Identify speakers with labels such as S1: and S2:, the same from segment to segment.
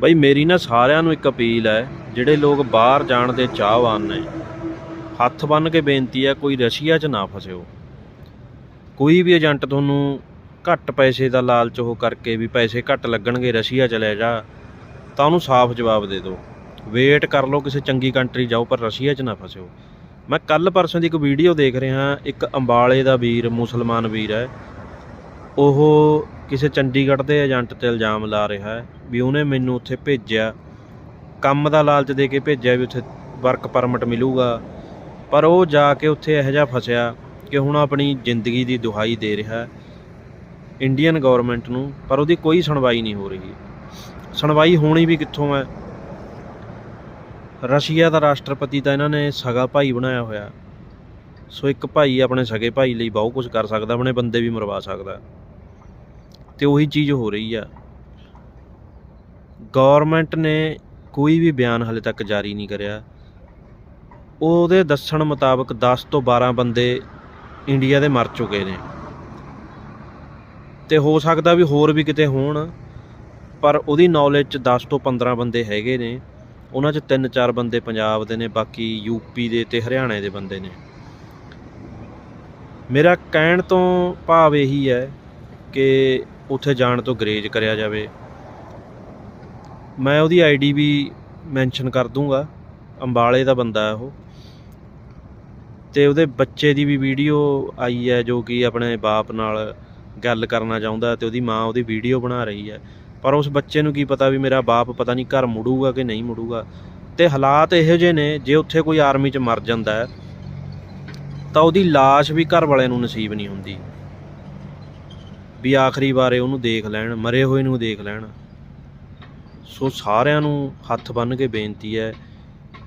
S1: ਬਈ ਮੇਰੀ ਨਾ ਸਾਰਿਆਂ ਨੂੰ ਇੱਕ ਅਪੀਲ ਹੈ, ਜਿਹੜੇ ਲੋਕ ਬਾਹਰ ਜਾਣ ਦੇ ਚਾਹਵਾਨ ਨੇ, ਹੱਥ ਬੰਨ੍ਹ ਕੇ ਬੇਨਤੀ ਹੈ ਕੋਈ ਰਸ਼ੀਆ 'ਚ ਨਾ ਫਸਿਓ। ਕੋਈ ਵੀ ਏਜੰਟ ਤੁਹਾਨੂੰ ਘੱਟ ਪੈਸੇ ਦਾ ਲਾਲਚ ਉਹ ਕਰਕੇ ਵੀ ਪੈਸੇ ਘੱਟ ਲੱਗਣਗੇ ਰਸ਼ੀਆ ਚਲੇ ਜਾ, ਤਾਂ ਉਹਨੂੰ ਸਾਫ਼ ਜਵਾਬ ਦੇ ਦਿਓ। ਵੇਟ ਕਰ ਲਓ ਕਿਸੇ ਚੰਗੀ ਕੰਟਰੀ ਜਾਓ, ਪਰ ਰਸ਼ੀਆ 'ਚ ਨਾ ਫਸਿਓ। ਮੈਂ ਕੱਲ ਪਰਸੋਂ ਦੀ ਇੱਕ ਵੀਡੀਓ ਦੇਖ ਰਿਹਾ, ਇੱਕ ਅੰਬਾਲੇ ਦਾ ਵੀਰ, ਮੁਸਲਮਾਨ ਵੀਰ ਹੈ, ਉਹ ਕਿਸੇ ਚੰਡੀਗੜ੍ਹ ਦੇ ਏਜੰਟ ਤੇ ਇਲਜ਼ਾਮ ਲਾ ਰਿਹਾ ਹੈ ਵੀ ਉਹਨੇ ਮੈਨੂੰ ਉੱਥੇ ਭੇਜਿਆ। ਕੰਮ ਦਾ ਲਾਲਚ ਦੇ ਕੇ ਭੇਜਿਆ ਵੀ ਉੱਥੇ ਵਰਕ ਪਰਮਿਟ ਮਿਲੂਗਾ। ਪਰ ਉਹ ਜਾ ਕੇ ਉੱਥੇ ਇਹੋ ਜਿਹਾ ਫਸਿਆ ਕਿ ਹੁਣ ਆਪਣੀ ਜ਼ਿੰਦਗੀ ਦੀ ਦੁਹਾਈ ਦੇ ਰਿਹਾ ਇੰਡੀਅਨ ਗਵਰਨਮੈਂਟ ਨੂੰ, ਪਰ ਉਹਦੀ ਕੋਈ ਸੁਣਵਾਈ ਨਹੀਂ ਹੋ ਰਹੀ। ਸੁਣਵਾਈ ਹੋਣੀ ਵੀ ਕਿੱਥੋਂ ਹੈ? ਰਸ਼ੀਆ ਦਾ ਰਾਸ਼ਟਰਪਤੀ ਤਾਂ ਇਹਨਾਂ ਨੇ ਸਗਾ ਭਾਈ ਬਣਾਇਆ ਹੋਇਆ। ਸੋ ਇੱਕ ਭਾਈ ਆਪਣੇ ਸਗੇ ਭਾਈ ਲਈ ਬਹੁਤ ਕੁਝ ਕਰ ਸਕਦਾ, ਆਪਣੇ ਬੰਦੇ ਵੀ ਮਰਵਾ ਸਕਦਾ। ਤੇ ਉਹੀ ਚੀਜ਼ ਹੋ ਰਹੀ ਆ। ਗਵਰਨਮੈਂਟ ਨੇ ਕੋਈ ਵੀ ਬਿਆਨ ਹਲੇ ਤੱਕ ਜਾਰੀ ਨਹੀਂ ਕਰਿਆ। ਉਹਦੇ ਦੱਸਣ ਮੁਤਾਬਕ 10 ਤੋਂ 12 ਬੰਦੇ ਇੰਡੀਆ ਦੇ ਮਰ ਚੁੱਕੇ ਨੇ। ਤੇ ਹੋ ਸਕਦਾ ਵੀ ਹੋਰ ਵੀ ਕਿਤੇ ਹੋਣ, ਪਰ ਉਹਦੀ ਨੌਲੇਜ ਚ 10 ਤੋਂ 15 ਬੰਦੇ ਹੈਗੇ ਨੇ। ਉਹਨਾਂ ਚ 3-4 ਬੰਦੇ ਪੰਜਾਬ ਦੇ ਨੇ, ਬਾਕੀ ਯੂਪੀ ਦੇ ਤੇ ਹਰਿਆਣੇ ਦੇ ਬੰਦੇ ਨੇ। ਮੇਰਾ ਕਹਿਣ ਤੋਂ ਭਾਵ ਇਹੀ ਹੈ ਕਿ ਉੱਥੇ ਜਾਣ ਤੋਂ ਗਰੇਜ ਕਰਿਆ ਜਾਵੇ। ਮੈਂ ਉਹਦੀ ਆਈਡੀ ਵੀ ਮੈਂਸ਼ਨ ਕਰ ਦੂੰਗਾ। ਅੰਬਾਲੇ ਦਾ ਬੰਦਾ ਹੈ ਉਹ। ਤੇ ਉਹਦੇ ਬੱਚੇ ਦੀ ਵੀ ਵੀਡੀਓ ਆਈ ਹੈ ਜੋ ਕਿ ਆਪਣੇ ਬਾਪ ਨਾਲ ਗੱਲ ਕਰਨਾ ਚਾਹੁੰਦਾ ਤੇ ਉਹਦੀ ਮਾਂ ਉਹਦੀ ਵੀਡੀਓ ਬਣਾ ਰਹੀ ਹੈ। ਪਰ ਉਸ ਬੱਚੇ ਨੂੰ ਕੀ ਪਤਾ ਵੀ ਮੇਰਾ ਬਾਪ ਪਤਾ ਨਹੀਂ ਘਰ ਮੁੜੂਗਾ ਕਿ ਨਹੀਂ ਮੁੜੂਗਾ। ਤੇ ਹਾਲਾਤ ਇਹੋ ਜਿਹੇ ਨੇ, ਜੇ ਉੱਥੇ ਕੋਈ ਆਰਮੀ 'ਚ ਮਰ ਜਾਂਦਾ ਹੈ, ਤਾਂ ਉਹਦੀ ਲਾਸ਼ ਵੀ ਘਰ ਵਾਲਿਆਂ ਨੂੰ ਨਸੀਬ ਨਹੀਂ ਹੁੰਦੀ। ਵੀ ਆਖਰੀ ਵਾਰੇ ਉਹਨੂੰ ਦੇਖ ਲੈਣ, ਮਰੇ ਹੋਏ ਨੂੰ ਦੇਖ ਲੈਣ। ਸੋ ਸਾਰਿਆਂ ਨੂੰ ਹੱਥ ਬੰਨ੍ਹ ਕੇ ਬੇਨਤੀ ਹੈ,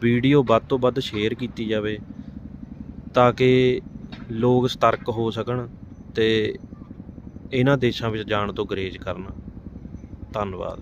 S1: ਵੀਡੀਓ ਵੱਧ ਤੋਂ ਵੱਧ ਸ਼ੇਅਰ ਕੀਤੀ ਜਾਵੇ ਤਾਂ ਕਿ ਲੋਕ ਸਤਰਕ ਹੋ ਸਕਣ ਤੇ ਇਹਨਾਂ ਦੇਸ਼ਾਂ ਵਿੱਚ ਜਾਣ ਤੋਂ ਗਰੇਜ ਕਰਨ। ਧੰਨਵਾਦ।